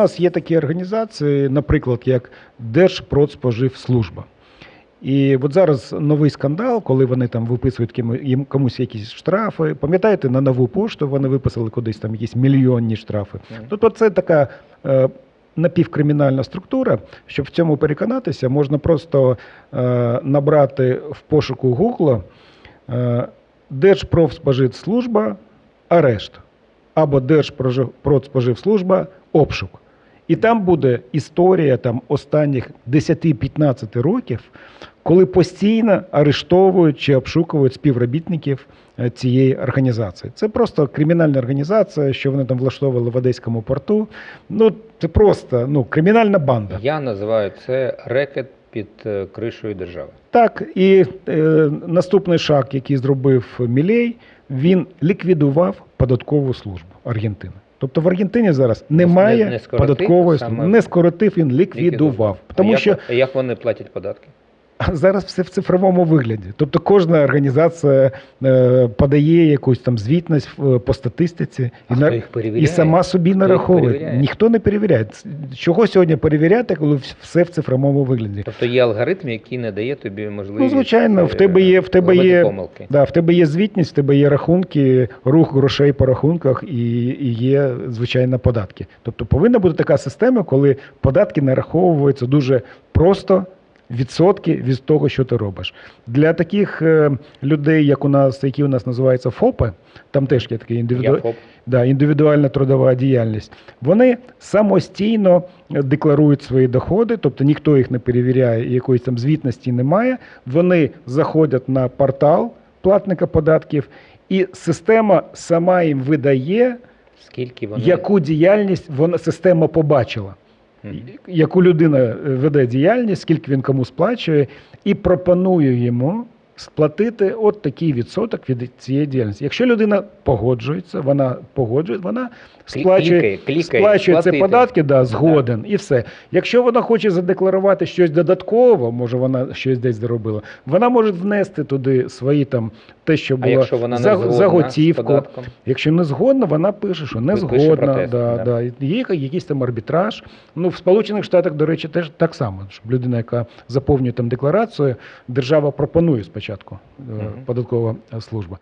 нас є такі організації, наприклад, як Держпродспоживслужба. І от зараз новий скандал, коли вони там виписують їм комусь якісь штрафи. Пам'ятаєте, на нову пошту вони виписали кудись там якісь мільйонні штрафи. Тобто це така е, напівкримінальна структура. Щоб в цьому переконатися, можна просто е, набрати в пошуку Гугла е, Держпродспоживслужба арешт або Держпродспоживслужба обшук. І там буде історія там, останніх 10-15 років, коли постійно арештовують чи обшукують співробітників е, цієї організації. Це просто кримінальна організація, що вони там влаштовували в Одеському порту. Ну, це просто ну, кримінальна банда. Я називаю це рекет під е, кришою держави. Так, і е, наступний шаг, який зробив Мілей, він ліквідував податкову службу Аргентини. Тобто в Аргентині зараз немає не не податкової саме. Не скоротив, він ліквідував. Тому що як вони платять податки? Зараз все в цифровому вигляді. Тобто кожна організація е, подає якусь там звітність е, по статистиці і, на- їх і сама собі нараховує. Ніхто не перевіряє. Чого сьогодні перевіряти, коли все в цифровому вигляді? Тобто є алгоритм, який не дає тобі можливість. Ну, звичайно, в тебе є, в тебе є, помилки. да, в тебе є звітність, в тебе є рахунки, рух грошей по рахунках і, і є, звичайно, податки. Тобто повинна бути така система, коли податки нараховуються дуже просто. Відсотки від того, що ти робиш. Для таких е, людей, як у нас, які у нас називаються ФОПи, там теж є такий Я індивіду... Да, індивідуальна трудова діяльність. Вони самостійно декларують свої доходи, тобто ніхто їх не перевіряє, і якоїсь там звітності немає. Вони заходять на портал платника податків, і система сама їм видає, Скільки вони. яку діяльність вона система побачила. Яку людина е, веде діяльність, скільки він кому сплачує, і пропонує йому сплатити от такий відсоток від цієї діяльності. Якщо людина погоджується, вона погоджується, вона сплачує, клікає, клікає, сплачує ці податки, да, згоден, і все. Якщо вона хоче задекларувати щось додатково, може вона щось десь заробила, вона може внести туди свої там те, що А було якщо вона не за, згодна заготівку. з? Якщо не згодна, вона пише, що не Пише згодна. протест, да, да. да. Є якийсь там арбітраж. Ну, в Сполучених Штатах, до речі, теж так само. Щоб людина, яка заповнює там декларацію, держава пропонує спочатку е, Мгм. податкова служба.